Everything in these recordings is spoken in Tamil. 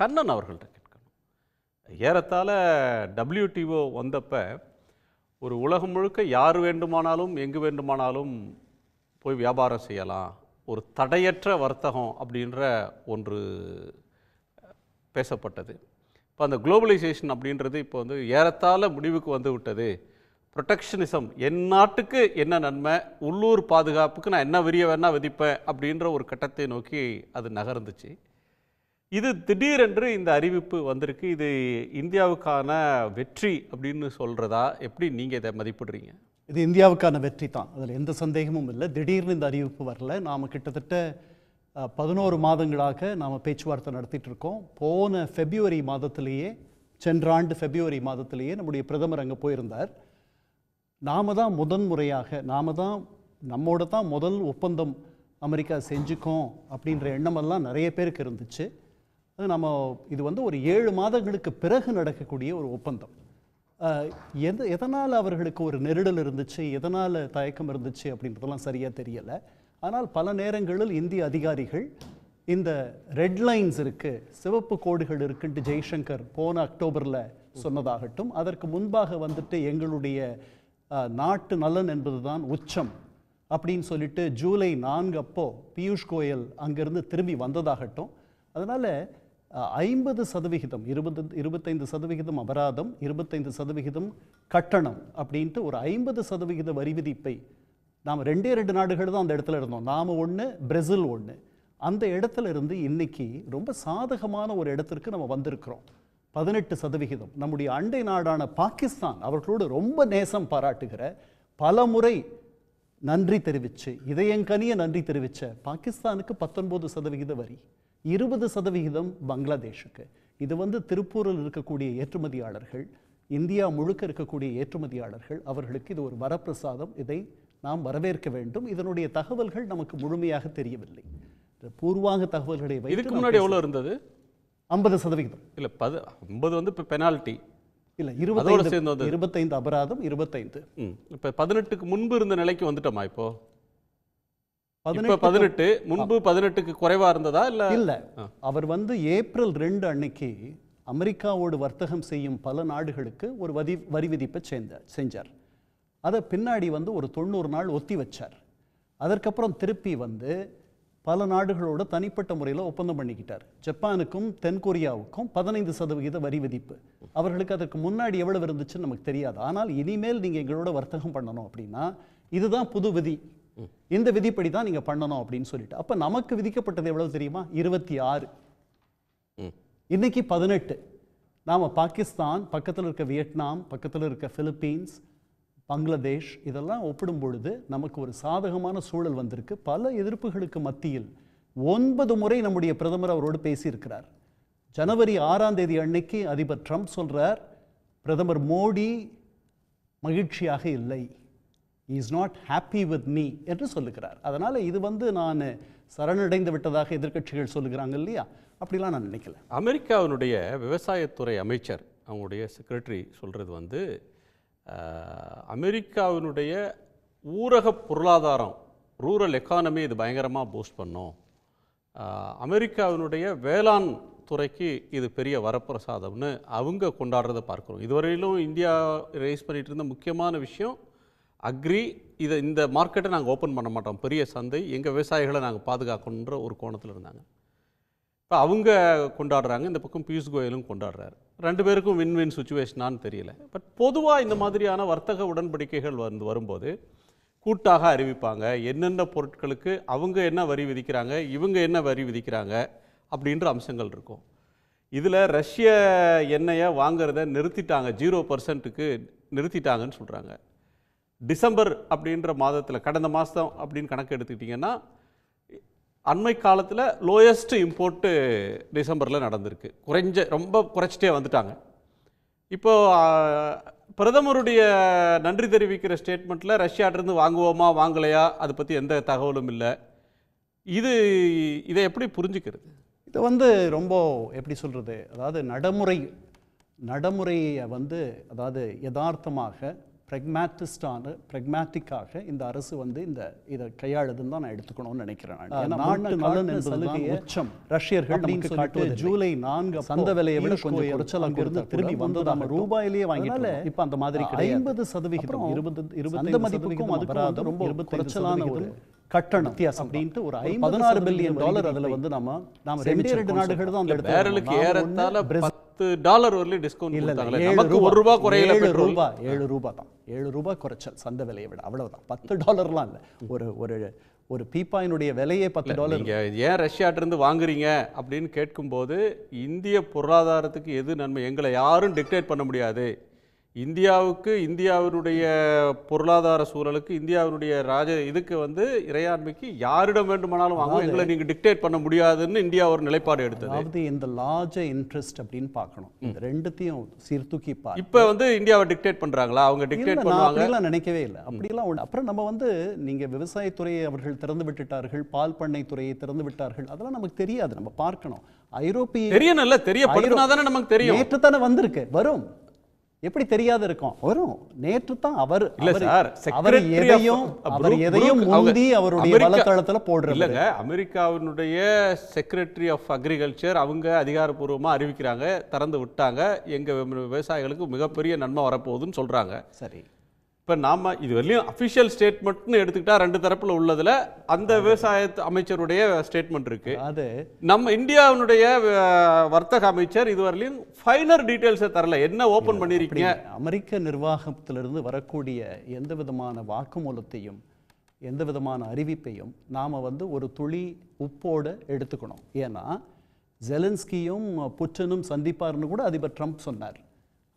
கண்ணன் அவர்கள்ட்ட கேட்கணும். ஏறத்தாழ டபிள்யூடிஓ வந்தப்போ ஒரு உலகம் முழுக்க யார் வேண்டுமானாலும் எங்கு வேண்டுமானாலும் போய் வியாபாரம் செய்யலாம். ஒரு தடையற்ற வர்த்தகம் அப்படின்ற ஒன்று பேசப்பட்டது. இப்போ அந்த குளோபலைசேஷன் அப்படின்றது இப்போ வந்து ஏறத்தாழ முடிவுக்கு வந்து விட்டது. ப்ரொடெக்ஷனிசம் என் நாட்டுக்கு என்ன நன்மை உள்ளூர் பாதுகாப்புக்கு நான் என்ன விரிய வேணால் விதிப்பேன் அப்படின்ற ஒரு கட்டத்தை நோக்கி அது நகர்ந்துச்சு. இது திடீரென்று இந்த அறிவிப்பு வந்திருக்கு. இது இந்தியாவுக்கான வெற்றி அப்படின்னு சொல்கிறதா எப்படி நீங்கள் இதை மதிப்பிடுறீங்க? இது இந்தியாவுக்கான வெற்றி தான். அதில் எந்த சந்தேகமும் இல்லை. திடீர்னு இந்த அறிவிப்பு வரல. நாம் கிட்டத்தட்ட பதினோரு மாதங்களாக நாம் பேச்சுவார்த்தை நடத்திட்டு இருக்கோம். போன ஃபெப்ரவரி மாதத்திலேயே சென்ற ஆண்டு ஃபெப்ரவரி மாதத்திலேயே நம்முடைய பிரதமர் அங்கே போயிருந்தார். நாம தான் முதன் முறையாக நாம தான் நம்மோட தான் முதல் ஒப்பந்தம் அமெரிக்கா செஞ்சுக்கோம் அப்படின்ற எண்ணமெல்லாம் நிறைய பேருக்கு இருந்துச்சு. அது நம்ம இது வந்து ஒரு ஏழு மாதங்களுக்கு பிறகு நடக்கக்கூடிய ஒரு ஒப்பந்தம். எது எதனால் அவர்களுக்கு ஒரு நெருடல் இருந்துச்சு எதனால் தயக்கம் இருந்துச்சு அப்படின்றதெல்லாம் சரியாக தெரியலை. ஆனால் பல நேரங்களில் இந்திய அதிகாரிகள் இந்த ரெட் லைன்ஸ் இருக்குது சிவப்பு கோடுகள் இருக்குன்ட்டு ஜெய்சங்கர் போன அக்டோபரில் சொன்னதாகட்டும் அதற்கு முன்பாக வந்துட்டு எங்களுடைய நாட்டு நலன் என்பது தான் உச்சம் அப்படின்னு சொல்லிட்டு ஜூலை நான்கு அப்போ பியூஷ் கோயல் அங்கேருந்து திரும்பி வந்ததாகட்டும். அதனால் ஐம்பது சதவிகிதம் இருபது இருபத்தைந்து சதவிகிதம் அபராதம் இருபத்தைந்து சதவிகிதம் கட்டணம் அப்படின்ட்டு ஒரு ஐம்பது சதவிகித வரி விதிப்பை நாம் ரெண்டே ரெண்டு நாடுகள் தான் அந்த இடத்துல இருந்தோம். நாம் ஒன்று பிரேசில் ஒன்று அந்த இடத்துல இருந்து இன்னைக்கு ரொம்ப சாதகமான ஒரு இடத்திற்கு நம்ம வந்திருக்கிறோம். பதினெட்டு சதவிகிதம். நம்முடைய அண்டை நாடான பாகிஸ்தான் அவர்களோடு ரொம்ப நேசம் பாராட்டுகிற பல முறை நன்றி தெரிவிச்சு இதயங்கனிய நன்றி தெரிவிச்ச பாகிஸ்தானுக்கு பத்தொன்பது சதவிகித வரி. இருபது சதவிகிதம் பங்களாதேஷுக்கு. இது வந்து திருப்பூரில் இருக்கக்கூடிய ஏற்றுமதியாளர்கள் இந்தியா முழுக்க இருக்கக்கூடிய ஏற்றுமதியாளர்கள் அவர்களுக்கு இது ஒரு வரப்பிரசாதம். இதை நாம் வரவேற்க வேண்டும். இதனுடைய தகவல்கள் நமக்கு முழுமையாக தெரியவில்லை. பூர்வாங்க தகவல்களை இதுக்கு முன்னாடி எவ்வளோ இருந்தது? ஐம்பது சதவிகிதம். இல்லை பது ஐம்பது வந்து இப்போ பெனால்ட்டி இல்ல அதோட இருபத்தைந்து சேர்ந்து வந்தது. இருபத்தைந்து அபராதம் இருபத்தைந்து. இப்போ பதினெட்டுக்கு முன்பு இருந்த நிலைக்கு வந்துட்டோமா இப்போ? பதினெட்டு பதினெட்டு முன்பு பதினெட்டுக்கு குறைவா இருந்ததா இல்லை? இல்ல. அவர் வந்து ஏப்ரல் ரெண்டு அன்னைக்கு அமெரிக்காவோடு வர்த்தகம் செய்யும் பல நாடுகளுக்கு ஒரு வரி வரி விதிப்பை செஞ்சார் செஞ்சார். அதை பின்னாடி வந்து ஒரு தொண்ணூறு நாள் ஒத்தி வச்சார். அதற்கப்புறம் திருப்பி வந்து பல நாடுகளோட தனிப்பட்ட முறையில் ஒப்பந்தம் பண்ணிக்கிட்டார். ஜப்பானுக்கும் தென்கொரியாவுக்கும் பதினைந்து சதவிகித வரி விதிப்பு. அவர்களுக்கு அதற்கு முன்னாடி எவ்வளவு இருந்துச்சுன்னு நமக்கு தெரியாது. ஆனால் இனிமேல் நீங்கள் எங்களோட வர்த்தகம் பண்ணணும் அப்படின்னா இதுதான் புது விதி. இந்த விதிப்படி தான் நீங்கள் பண்ணணும் அப்படின்னு சொல்லிட்டு. அப்போ நமக்கு விதிக்கப்பட்டது எவ்வளவு தெரியுமா? இருபத்தி ஆறு. இன்னைக்கு பதினெட்டு. நாம் பாகிஸ்தான் பக்கத்தில் இருக்க வியட்நாம் பக்கத்தில் இருக்க பிலிப்பீன்ஸ் பங்களாதேஷ் இதெல்லாம் ஒப்பிடும் பொழுது நமக்கு ஒரு சாதகமான சூழல் வந்திருக்கு. பல எதிர்ப்புகளுக்கு மத்தியில் ஒன்பது முறை நம்முடைய பிரதமர் அவரோடு பேசியிருக்கிறார். ஜனவரி ஆறாம் தேதி அன்னைக்கு அதிபர் ட்ரம்ப் சொல்றார் பிரதமர் மோடி மகிழ்ச்சியாக இல்லை. Is not happy with me என்று சொல்லுகிறார். அதனால் இது வந்து நான் சரணடைந்து விட்டதாக எதிர்க்கட்சிகள் சொல்லுகிறாங்க இல்லையா? அப்படிலாம் நான் நினைக்கல. அமெரிக்காவினுடைய விவசாயத்துறை அமைச்சர் அவங்களுடைய செக்ரட்டரி சொல்கிறது வந்து அமெரிக்காவினுடைய ஊரக பொருளாதாரம் ரூரல் எக்கானமி இது பயங்கரமாக பூஸ்ட் பண்ணும். அமெரிக்காவினுடைய வேளாண் துறைக்கு இது பெரிய வரப்பிரசாதம்னு அவங்க கொண்டாடுறதை பார்க்குறோம். இதுவரையிலும் இந்தியா ரைஸ் பண்ணிகிட்டு இருந்த முக்கியமான விஷயம் அக்ரி இதை இந்த மார்க்கெட்டை நாங்கள் ஓப்பன் பண்ண மாட்டோம். பெரிய சந்தை எங்கள் விவசாயிகளை நாங்கள் பாதுகாக்கணுன்ற ஒரு கோணத்தில் இருந்தாங்க. இப்போ அவங்க கொண்டாடுறாங்க இந்த பக்கம் பியூஷ் கோயலும் கொண்டாடுறாரு. ரெண்டு பேருக்கும் வின் வின் சுச்சுவேஷனான்னு தெரியல. பட் பொதுவாக இந்த மாதிரியான வர்த்தக உடன்படிக்கைகள் வந்து வரும்போது கூட்டாக அறிவிப்பாங்க. என்னென்ன பொருட்களுக்கு அவங்க என்ன வரி விதிக்கிறாங்க இவங்க என்ன வரி விதிக்கிறாங்க அப்படின்ற அம்சங்கள் இருக்கும். இதில் ரஷ்ய எண்ணெயை வாங்குறத நிறுத்திட்டாங்க. ஜீரோ பர்சன்ட்டுக்கு நிறுத்திட்டாங்கன்னு சொல்கிறாங்க டிசம்பர் அப்படின்ற மாதத்தில் கடந்த மாதம் அப்படின்னு கணக்கு எடுத்துக்கிட்டிங்கன்னா அண்மை காலத்தில் லோயஸ்ட் இம்போர்ட்டு டிசம்பரில் நடந்திருக்கு. குறைஞ்ச ரொம்ப குறைச்சிட்டே வந்துட்டாங்க. இப்போ பிரதமருடைய நன்றி தெரிவிக்கிற ஸ்டேட்மெண்ட்டில் ரஷ்யாட்டிருந்து வாங்குவோமா வாங்கலையா அதை பற்றி எந்த தகவலும் இல்லை. இது இதை எப்படி புரிஞ்சுக்கிறது? இதை வந்து ரொம்ப எப்படி சொல்கிறது அதாவது நடைமுறை நடைமுறையை வந்து அதாவது யதார்த்தமாக ப்ரெக்மேட்டிஸ்டான ப்ரெக்மேட்டிக்காக இந்த அரசு வந்து இந்த இதை கையாளுதுன்னு தான் நான் எடுத்துக்கணும்னு நினைக்கிறேன் நாட்டு நலன் உச்சம். ரஷ்யர்கள் நமக்கு காட்டுவது ஜூலை நான்கு சந்த விலையை விட கொஞ்சம் கோயல் குறைச்சலா அங்கிருந்து கொடுத்தா திரும்பி. நம்ம ரூபாயிலேயே இருந்தோம். இப்ப அந்த மாதிரி 50 சதவிகிதம், அப்புறம் 20 சந்த 25 மதிப்புக்கும் வந்து ரொம்ப 25 குறைச்சலான ஒரு கட்டணம். வித்தியாசம் அப்படின்ட்டு ஒரு 16 பில்லியன் டாலர் அதுல வந்து நாம நாம ரெண்டே ரெண்டே நாடுகள் தான் அந்த இடத்துல பேரலுக்கு பிரேசில் பத்து டாலர் வரலையும் டிஸ்கவுண்ட் இல்ல நமக்கு ஒரு ரூபா குறையல ஏழு பெட்ரோல் ரூபாய் ஏழு ரூபாய் தான். ஏழு ரூபாய் குறைச்சல் சந்தை விலையை விட. அவ்வளவுதான். பத்து டாலர்லாம் இல்ல. ஒரு ஒரு ஒரு பீப்பாயினுடைய விலையே பத்து டாலர். நீங்க ஏன் ரஷ்யாட்ட இருந்து வாங்குறீங்க அப்படின்னு கேட்கும்போது இந்திய பொருளாதாரத்துக்கு எது நன்மை? எங்களை யாரும் டிக்டேட் பண்ண முடியாது. இந்தியாவுக்கு இந்தியாவினுடைய பொருளாதார சூழலுக்கு இந்தியாவினுடைய ராஜ இதுக்கு வந்து இறையாண்மைக்கு யாரிடம் வேண்டுமானாலும் வாங்க. எங்களை நீங்க டிக்டேட் பண்ண முடியாதுன்னு இந்தியா ஒரு நிலைப்பாடு எடுத்தது. அதாவது இந்த லார்ஜ் இன்ட்ரெஸ்ட் அப்படின்னு பார்க்கணும். இந்த ரெண்டுத்தையும் சீர்தூக்கி பாரு இப்ப வந்து இந்தியாவை டிக்டேட் பண்றாங்களா? அவங்க டிக்டேட் பண்ணுவாங்க நினைக்கவே இல்லை. அப்படிலாம் அப்புறம் நம்ம வந்து நீங்க விவசாயத்துறையை அவர்கள் திறந்து விட்டுட்டார்கள் பால் பண்ணை துறையை திறந்து விட்டார்கள் அதெல்லாம் நமக்கு தெரியாது. நம்ம பார்க்கணும். ஐரோப்பிய தெரியணும்ல. தெரியப்படுத்தினா தானே நமக்கு தெரியும். நேற்று தானே வந்திருக்கு. வரும். எப்படி தெரியாத இருக்கும்? வரும். நேற்று தான் அவர் இல்ல சார் அவர் எதையும் அவர் எதையும் முந்தி அவருடைய வலைத்தளத்துல போடுறாரு இல்லைங்க அமெரிக்காவினுடைய செக்ரட்டரி ஆஃப் அக்ரிகல்ச்சர் அவங்க அதிகாரப்பூர்வமா அறிவிக்கிறாங்க திறந்து விட்டாங்க. எங்க விவ- விவசாயிகளுக்கு மிகப்பெரிய நன்மை வரப்போகுதுன்னு சொல்றாங்க. சரி. இப்ப நாம இது வரலையும் அபிஷியல் ஸ்டேட்மெண்ட்னு எடுத்துக்கிட்டா ரெண்டு தரப்புல உள்ளதுல அந்த விவசாய அமைச்சருடைய ஸ்டேட்மெண்ட் இருக்கு. அது. நம்ம இந்தியாவினுடைய வர்த்தக அமைச்சர் இதுவரையிலும் ஃபைனர் டீடைல்ஸை தரல. என்ன ஓபன் பண்ணிருக்கீங்க? அமெரிக்க நிர்வாகத்திலிருந்து வரக்கூடிய எந்த விதமான வாக்குமூலத்தையும் எந்த விதமான அறிவிப்பையும் நாம வந்து ஒரு துளி உப்போட எடுத்துக்கணும். ஏன்னா ஜெலன்ஸ்கியும் புட்டினும் சந்திப்பார்னு கூட அதிபர் ட்ரம்ப் சொன்னார்.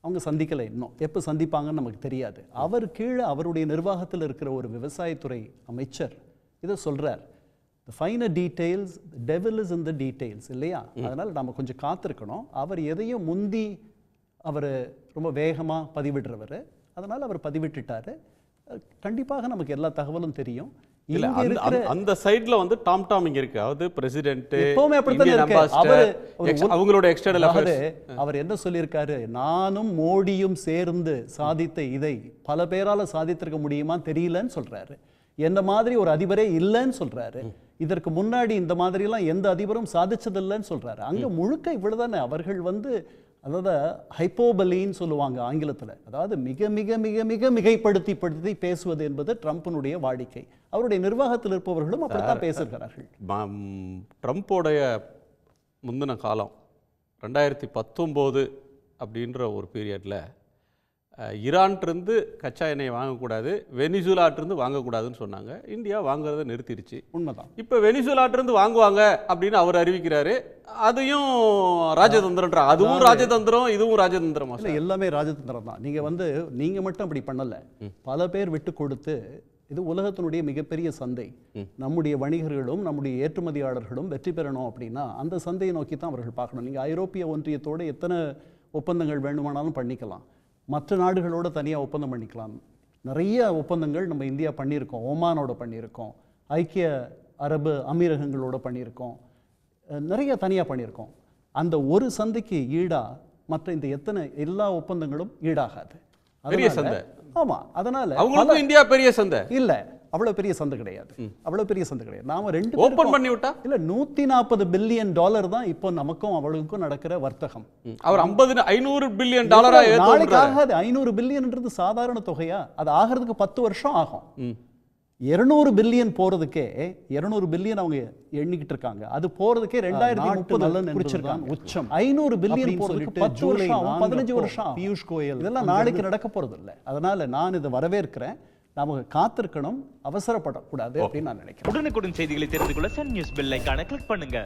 அவங்க சந்திக்கலை. இன்னும் எப்போ சந்திப்பாங்கன்னு நமக்கு தெரியாது. அவர் கீழே அவருடைய நிர்வாகத்தில் இருக்கிற ஒரு விவசாயத்துறை அமைச்சர் இதை சொல்றார். The finer details devil is in the details இல்லையா? அதனால நம்ம கொஞ்சம் காத்திருக்கணும். அவர் எதையும் முந்தி அவர் ரொம்ப வேகமா பதிவிடுறவர். அதனால அவர் பதிவிட்டுட்டாரு. கண்டிப்பாக நமக்கு எல்லா தகவலும் தெரியும். இல்ல அந்த- சைடுல வந்து டாம் டாம் இங்க இருக்கு. அதாவது பிரசிடென்ட் எப்பவுமே அப்படித்தானே அவங்களோட எக்ஸ்டர்னல் அவர் என்ன சொல்லியிருக்காரு? நானும் மோடியும் சேர்ந்து சாதித்த இதை பல பேரால சாதித்திருக்க முடியுமா தெரியலன்னு சொல்றாரு. என்ன மாதிரி ஒரு அதிபரே இல்லைன்னு சொல்றாரு. இதற்கு முன்னாடி இந்த மாதிரி எல்லாம் எந்த அதிபரும் சாதிச்சதில்லைன்னு சொல்றாரு. அங்க முழுக்க இவ்வளவுதானே? அவர்கள் வந்து அதாவது ஹைப்போபலின்னு சொல்லுவாங்க ஆங்கிலத்துல. அதாவது மிக மிக மிக மிக மிகைப்படுத்தி படுத்தி பேசுவது என்பது ட்ரம்ப்பினுடைய வாடிக்கை. அவருடைய நிர்வாகத்தில் இருப்பவர்களும் அப்படித்தான் பேசுகிறார்கள் ம- ட்ரம்ப்போடைய முந்தின காலம் ரெண்டாயிரத்தி பத்தொம்போது அப்படின்ற ஒரு பீரியடில் ஈரான்ட்டிருந்து கச்சா எண்ணெய் வாங்கக்கூடாது வெனிசுலாட்டிருந்து வாங்கக்கூடாதுன்னு சொன்னாங்க. இந்தியா வாங்குறதை நிறுத்திடுச்சு. உண்மைதான். இப்போ வெனிசுலாட்டிருந்து வாங்குவாங்க அப்படின்னு அவர் அறிவிக்கிறாரு. அதையும் ராஜதந்திரன்ற அதுவும் ராஜதந்திரம் இதுவும் ராஜதந்திரமா இல்ல எல்லாமே ராஜதந்திரம் தான். நீங்க வந்து நீங்க மட்டும் அப்படி பண்ணல. பல பேர் விட்டு கொடுத்து இது உலகத்தினுடைய மிகப்பெரிய சந்தை. நம்முடைய வணிகர்களும் நம்முடைய ஏற்றுமதியாளர்களும் வெற்றி பெறணும் அப்படின்னா அந்த சந்தையை நோக்கி தான் அவர்கள் பார்க்கணும். நீங்க ஐரோப்பிய ஒன்றியத்தோட எத்தனை ஒப்பந்தங்கள் வேண்டுமானாலும் பண்ணிக்கலாம். மற்ற நாடுகளோட தனியா ஒப்பந்தம் பண்ணிக்கலாம். நிறைய ஒப்பந்தங்கள் நம்ம இந்தியா பண்ணியிருக்கோம். ஓமானோட பண்ணியிருக்கோம். ஐக்கிய அரபு அமீரகங்களோட பண்ணியிருக்கோம். நிறைய தனியாக பண்ணியிருக்கோம். அந்த ஒரு சந்தைக்கு ஈடா மற்ற இந்த எத்தனை எல்லா ஒப்பந்தங்களும் ஈடாகாது. பெரிய அதனால- சந்தை. ஆமா அதனால அவங்களுக்கும் இந்தியா பெரிய சந்தை. இல்ல அவ்வளவு பெரிய சந்தை கிடையாது. அவ்வளவு பெரிய சந்தை கிடையாது. நாம ரெண்டு ஓபன் பேருக்கும்- பண்ணி விட்டா? இல்ல நூத்தி நாற்பது பில்லியன் டாலர் தான் இப்போ நமக்கும் அவளுக்கும் நடக்கிற வர்த்தகம். அவர் ஐம்பது ஐநூறு பில்லியன் டாலரா நாளைக்கு ஆகாது. ஐநூறு பில்லியன்ன்றது சாதாரண தொகையா? அது ஆகிறதுக்கு பத்து வருஷம் ஆகும். இருநூறு பில்லியன் போறதுக்கே இருநூறு பில்லியன் அவங்க எண்ணிக்கிட்டு இருக்காங்க. அது போறதுக்கே ரெண்டாயிரத்தி முப்பது குறிச்சிருக்காங்க உச்சம். ஐநூறு பில்லியன் போறதுக்கு பத்து வருஷம் பதினஞ்சு வருஷம். பியூஷ் கோயல் இதெல்லாம் நாளைக்கு நடக்க போறது இல்லை அதனால நான் இதை வரவேற்கிறேன். நாம காத்திருக்கணும் அவசரப்படக்கூடாது அப்படின்னு நான் நினைக்கிறேன். உடனுக்குடன் செய்திகளை தெரிந்து கொள்ள சன் நியூஸ் பெல் ஐக்கான கிளிக் பண்ணுங்க.